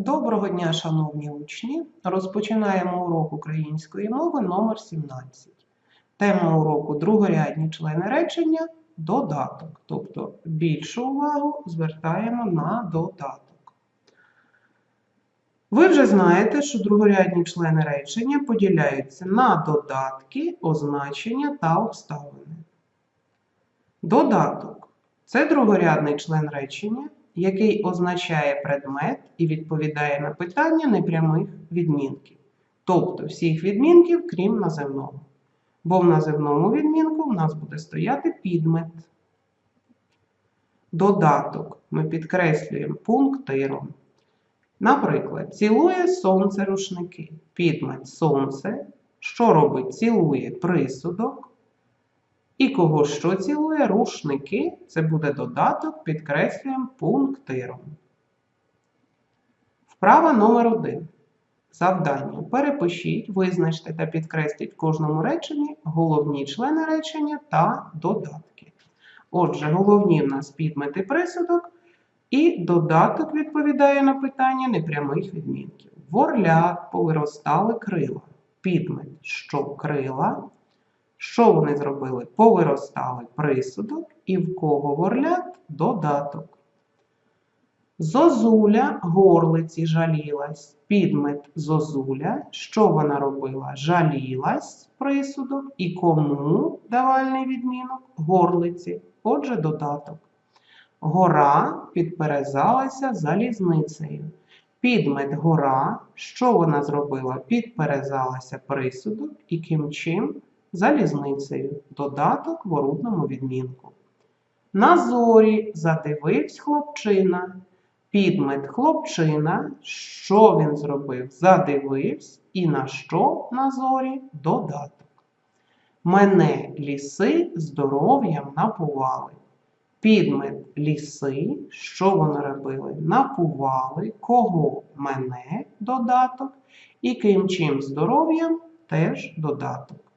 Доброго дня, шановні учні! Розпочинаємо урок української мови номер 17. Тема уроку другорядні члени речення додаток. Тобто більшу увагу звертаємо на додаток. Ви вже знаєте, що другорядні члени речення поділяються на додатки, означення та обставини. Додаток це другорядний член речення, який означає предмет і відповідає на питання непрямих відмінків, тобто всіх відмінків, крім наземного. Бо в наземному відмінку в нас буде стояти підмет. Додаток ми підкреслюємо пунктиром. Наприклад, цілує сонце рушники. Підмет сонце. Що робить? Цілує присудок. І кого що цілує? Рушники. Це буде додаток, підкреслюємо пунктиром. Вправа номер 1. Завдання. Перепишіть, визначте та підкресліть в кожному реченні головні члени речення та додатки. Отже, головні в нас підмет і присудок, і додаток відповідає на питання непрямих відмінків. В орлят повиростали крила. Підмет, що крила. Що вони зробили? Повиростали присудок і в кого в орлят додаток. Зозуля горлиці жалілась. Підмет зозуля. Що вона робила? Жалілась присудок. І кому давальний відмінок? Горлиці. Отже, додаток. Гора підперезалася залізницею. Підмет гора. Що вона зробила? Підперезалася присудок і ким чим? Залізницею. Додаток в орудному відмінку. На зорі задививсь хлопчина. Підмет хлопчина. Що він зробив? Задививсь. І на що на зорі? Додаток. Мене ліси здоров'ям напували. Підмет ліси. Що вони робили? Напували. Кого? Мене додаток. І ким чим здоров'ям теж додаток.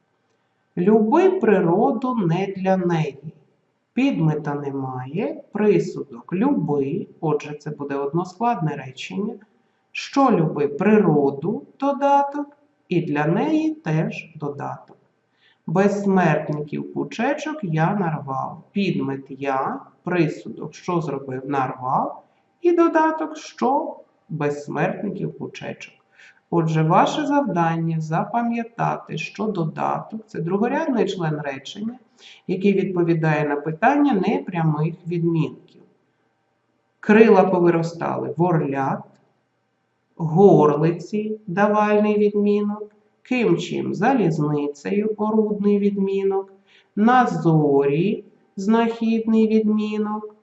Люби природу не для неї. Підмета немає, присудок люби, отже, це буде односкладне речення. Що люби природу додаток, і для неї теж додаток. Безсмертників пучечок я нарвав. Підмет я, присудок, що зробив, нарвав, і додаток, що безсмертників пучечок. Отже, ваше завдання запам'ятати, що додаток це другорядний член речення, який відповідає на питання непрямих відмінків. Крила повиростали в орлят, горлиці давальний відмінок, ким чим залізницею орудний відмінок, на зорі знахідний відмінок,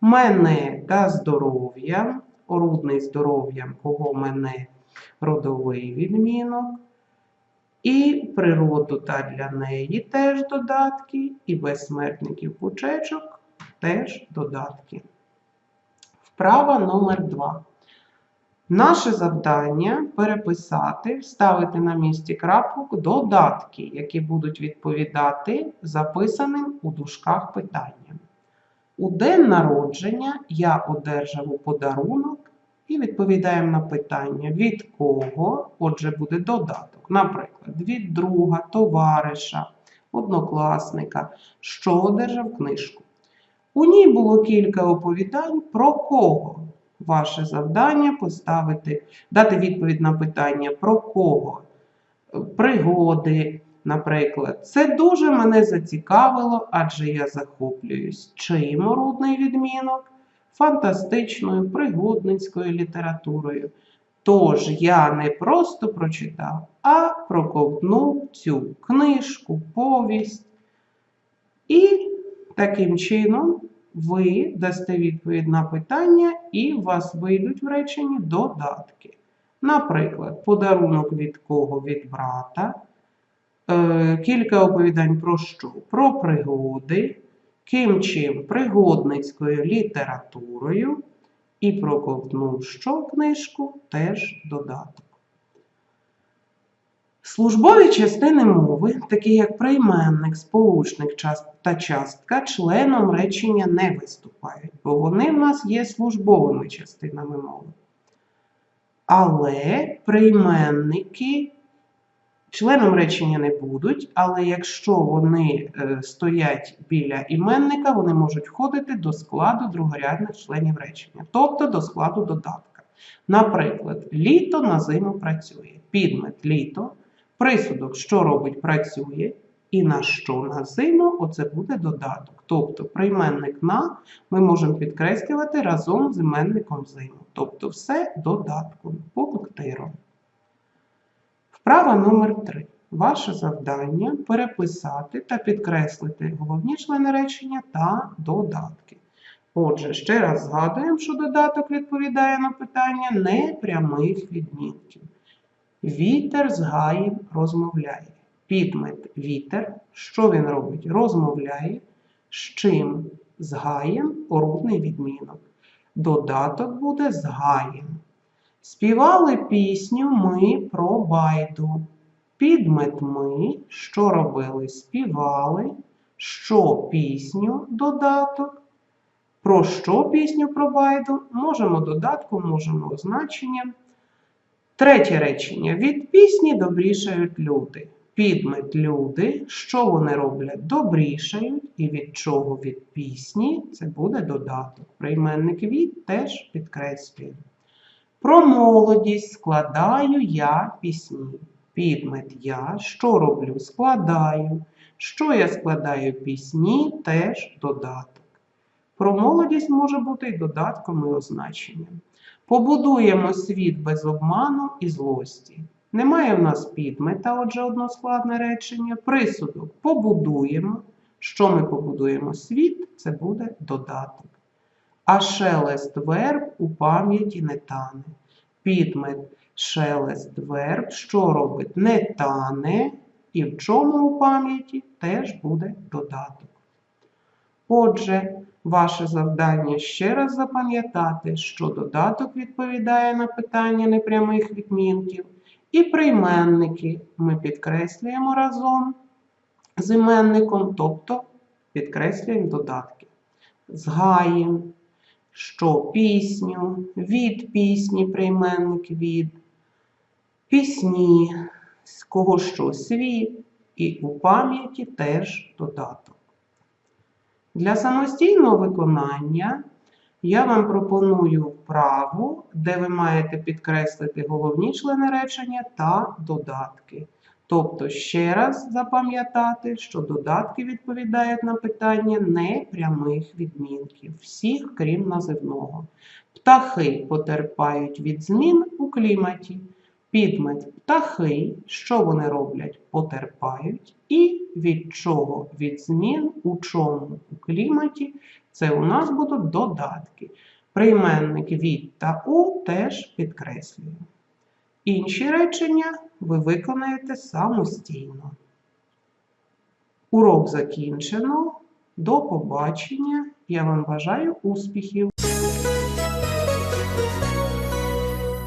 мене та здоров'ям, орудний здоров'ям, кого мене родовий відмінок. І природу та для неї теж додатки, і безсмертників пучечок теж додатки. Вправа номер 2. Наше завдання переписати, вставити на місці крапок додатки, які будуть відповідати записаним у дужках питанням. У день народження я одержав у подарунок і відповідаємо на питання, від кого, отже, буде додаток. Наприклад, від друга, товариша, однокласника, що одержав книжку. У ній було кілька оповідань про кого. Ваше завдання поставити, дати відповідь на питання про кого. Пригоди, наприклад. Це дуже мене зацікавило, адже я захоплююсь чим орудний відмінок фантастичною пригодницькою літературою. Тож я не просто прочитав, а проковтнув цю книжку, повість. І таким чином ви дасте відповідь на питання, і у вас вийдуть в реченні додатки. Наприклад, подарунок від кого від брата, е, кілька оповідань про що? Про пригоди, ким чим пригодницькою літературою і проковтнув що книжку теж додаток. Службові частини мови, такі як прийменник, сполучник та частка, членом речення не виступають, бо вони в нас є службовими частинами мови. Але прийменники членом речення не будуть, але якщо вони е, стоять біля іменника, вони можуть входити до складу другорядних членів речення, тобто до складу додатка. Наприклад, літо на зиму працює. Підмет літо, присудок, що робить, працює, і на що на зиму, оце буде додаток. Тобто прийменник на ми можемо підкреслювати разом з іменником зиму. Тобто все додатком, пунктиром. Вправа номер 3. Ваше завдання переписати та підкреслити головні члени речення та додатки. Отже, ще раз згадуємо, що додаток відповідає на питання непрямих відмінків. Вітер з гаєм розмовляє. Підмет вітер. Що він робить? Розмовляє. З чим? З гаєм орудний відмінок. Додаток буде з гаєм. Співали пісню ми про байду. Підмет ми, що робили? Співали. Що пісню додаток. Про що пісню про байду? Можемо додатком, можемо означенням. Третє речення. Від пісні добрішають люди. Підмет люди. Що вони роблять? Добрішають. І від чого від пісні це буде додаток. Прийменник від теж підкреслює. Про молодість складаю я пісні. Підмет я. Що роблю? Складаю. Що я складаю пісні, теж додаток. Про молодість може бути і додатком, і означенням. Побудуємо світ без обману і злості. Немає в нас підмета, отже, односкладне речення. Присудок побудуємо. Що ми побудуємо? Світ це буде додаток. А шелест верб у пам'яті не тане. Підмет шелест верб, що робить? Не тане, і в чому у пам'яті теж буде додаток. Отже, ваше завдання ще раз запам'ятати, що додаток відповідає на питання непрямих відмінків, і прийменники ми підкреслюємо разом з іменником, тобто підкреслюємо додатки. Згаємо, що пісню, від пісні прийменник від, пісні, з кого що світ, і у пам'яті теж додаток. Для самостійного виконання я вам пропоную вправу, де ви маєте підкреслити головні члени речення та додатки. Тобто, ще раз запам'ятати, що додатки відповідають на питання непрямих відмінків, всіх, крім називного. Птахи потерпають від змін у кліматі. Підмет птахи, що вони роблять? Потерпають. І від чого? Від змін у чому? У кліматі. Це у нас будуть додатки. Прийменник від та у теж підкреслюємо. Інші речення ви виконаєте самостійно. Урок закінчено. До побачення. Я вам бажаю успіхів!